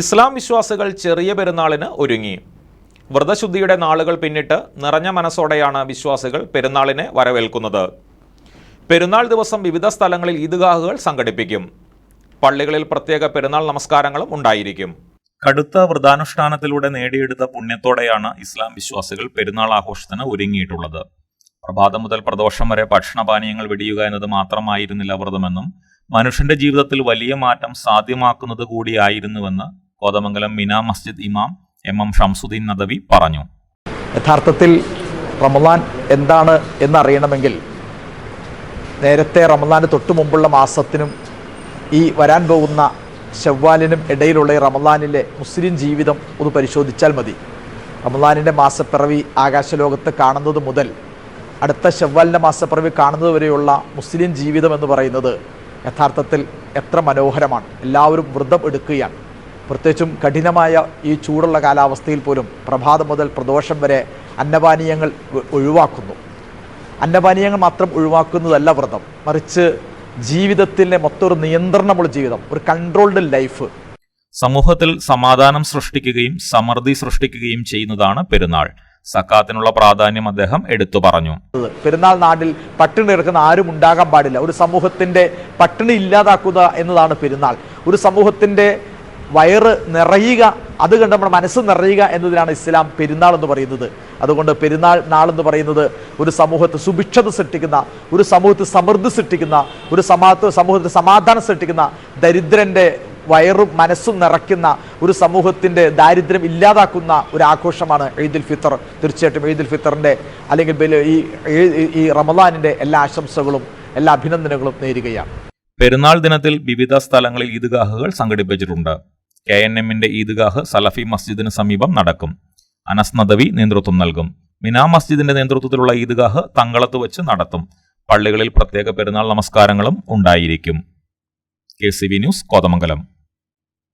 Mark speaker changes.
Speaker 1: ഇസ്ലാം വിശ്വാസികൾ ചെറിയ പെരുന്നാളിന് ഒരുങ്ങി. വ്രതശുദ്ധിയുടെ നാളുകൾ പിന്നിട്ട് നിറഞ്ഞ മനസ്സോടെയാണ് വിശ്വാസികൾ പെരുന്നാളിനെ വരവേൽക്കുന്നത്. പെരുന്നാൾ ദിവസം വിവിധ സ്ഥലങ്ങളിൽ ഈദ്ഗാഹുകൾ സംഘടിപ്പിക്കും. പള്ളികളിൽ പ്രത്യേക പെരുന്നാൾ നമസ്കാരങ്ങളും ഉണ്ടായിരിക്കും. കടുത്ത വ്രതാനുഷ്ഠാനത്തിലൂടെ നേടിയെടുത്ത പുണ്യത്തോടെയാണ് ഇസ്ലാം വിശ്വാസികൾ പെരുന്നാൾ ആഘോഷത്തിന് ഒരുങ്ങിയിട്ടുള്ളത്. പ്രഭാതം മുതൽ പ്രദോഷം വരെ ഭക്ഷണപാനീയങ്ങൾ വെടിയുക എന്നത് മാത്രമായിരുന്നില്ല വ്രതമെന്നും മനുഷ്യന്റെ ജീവിതത്തിൽ വലിയ മാറ്റം സാധ്യമാക്കുന്നത് കൂടിയായിരുന്നുവെന്ന് കോതമംഗലം മിനാ മസ്ജിദ് ഇമാം എം എം ഷംസുദ്ദീൻ നദവി പറഞ്ഞു.
Speaker 2: യഥാർത്ഥത്തിൽ റമദാൻ എന്താണ് എന്നറിയണമെങ്കിൽ നേരത്തെ റമദാന് തൊട്ടു മുമ്പുള്ള മാസത്തിനും ഈ വരാൻ പോകുന്ന ഷവ്വാലിനും ഇടയിലുള്ള റമദാനിലെ മുസ്ലിം ജീവിതം ഒന്ന് പരിശോധിച്ചാൽ മതി. റമദാനിന്റെ മാസപ്പിറവി ആകാശലോകത്ത് കാണുന്നത് മുതൽ അടുത്ത ഷവ്വാലിന്റെ മാസപ്പിറവി കാണുന്നത് വരെയുള്ള മുസ്ലിം ജീവിതം എന്ന് പറയുന്നത് യഥാർത്ഥത്തിൽ എത്ര മനോഹരമാണ്. എല്ലാവരും വ്രതം എടുക്കുകയാണ്. പ്രത്യേകിച്ചും കഠിനമായ ഈ ചൂടുള്ള കാലാവസ്ഥയിൽ പോലും പ്രഭാതം മുതൽ പ്രദോഷം വരെ അന്നപാനീയങ്ങൾ ഒഴിവാക്കുന്നു. അന്നപാനീയങ്ങൾ മാത്രം ഒഴിവാക്കുന്നതല്ല വ്രതം. മറിച്ച് ജീവിതത്തിലെ മൊത്തം ഒരു നിയന്ത്രണമുള്ള ജീവിതം ഒരു കൺട്രോൾഡ് ലൈഫ്
Speaker 1: സമൂഹത്തിൽ സമാധാനം സൃഷ്ടിക്കുകയും സമൃദ്ധി സൃഷ്ടിക്കുകയും ചെയ്യുന്നതാണ് പെരുന്നാൾ. സക്കാത്തിനുള്ള പ്രാധാന്യം അദ്ദേഹം എടുത്തു പറഞ്ഞു.
Speaker 2: പെരുന്നാൾ നാട്ടിൽ പട്ടിണി കിടക്കുന്ന ആരും ഉണ്ടാകാൻ പാടില്ല. ഒരു സമൂഹത്തിന്റെ പട്ടിണി ഇല്ലാതാക്കുക എന്നതാണ് പെരുന്നാൾ. ഒരു സമൂഹത്തിന്റെ വയറ് നിറയുക അത് കണ്ട് നമ്മുടെ മനസ്സ് നിറയുക എന്നതിനാണ് ഇസ്ലാം പെരുന്നാൾ എന്ന് പറയുന്നത്. അതുകൊണ്ട് പെരുന്നാൾ നാളെന്ന് പറയുന്നത് ഒരു സമൂഹത്തെ സുഭിക്ഷത സൃഷ്ടിക്കുന്ന ഒരു സമൂഹത്തിൽ സമൃദ്ധി സൃഷ്ടിക്കുന്ന ഒരു സമാഹത്ത് സമൂഹത്തിൽ സമാധാനം സൃഷ്ടിക്കുന്ന ദരിദ്രന്റെ വയറും മനസ്സും നിറയ്ക്കുന്ന ഒരു സമൂഹത്തിന്റെ ദാരിദ്ര്യം ഇല്ലാതാക്കുന്ന ഒരു ആഘോഷമാണ് ഈദുൽ ഫിത്തർ. തീർച്ചയായിട്ടും ഈദുൽ ഫിത്തറിന്റെ അല്ലെങ്കിൽ ഈ- ഈ റമദാനിന്റെ എല്ലാ ആശംസകളും എല്ലാ അഭിനന്ദനങ്ങളും നേരുകയാണ്.
Speaker 1: പെരുന്നാൾ ദിനത്തിൽ വിവിധ സ്ഥലങ്ങളിൽ ഈദ്ഗാഹുകൾ സംഘടിപ്പിച്ചിട്ടുണ്ട്. കെ എൻ എമ്മിന്റെ ഈദ്ഗാഹ് സലഫി മസ്ജിദിന് സമീപം നടക്കും. അനസ് നദവി നേതൃത്വം നൽകും. മിനാ മസ്ജിദിന്റെ നേതൃത്വത്തിലുള്ള ഈദ്ഗാഹ് തങ്കളത്ത് വെച്ച് നടത്തും. പള്ളികളിൽ പ്രത്യേക പെരുന്നാൾ നമസ്കാരങ്ങളും ഉണ്ടായിരിക്കും. K C V news Kothamangalam.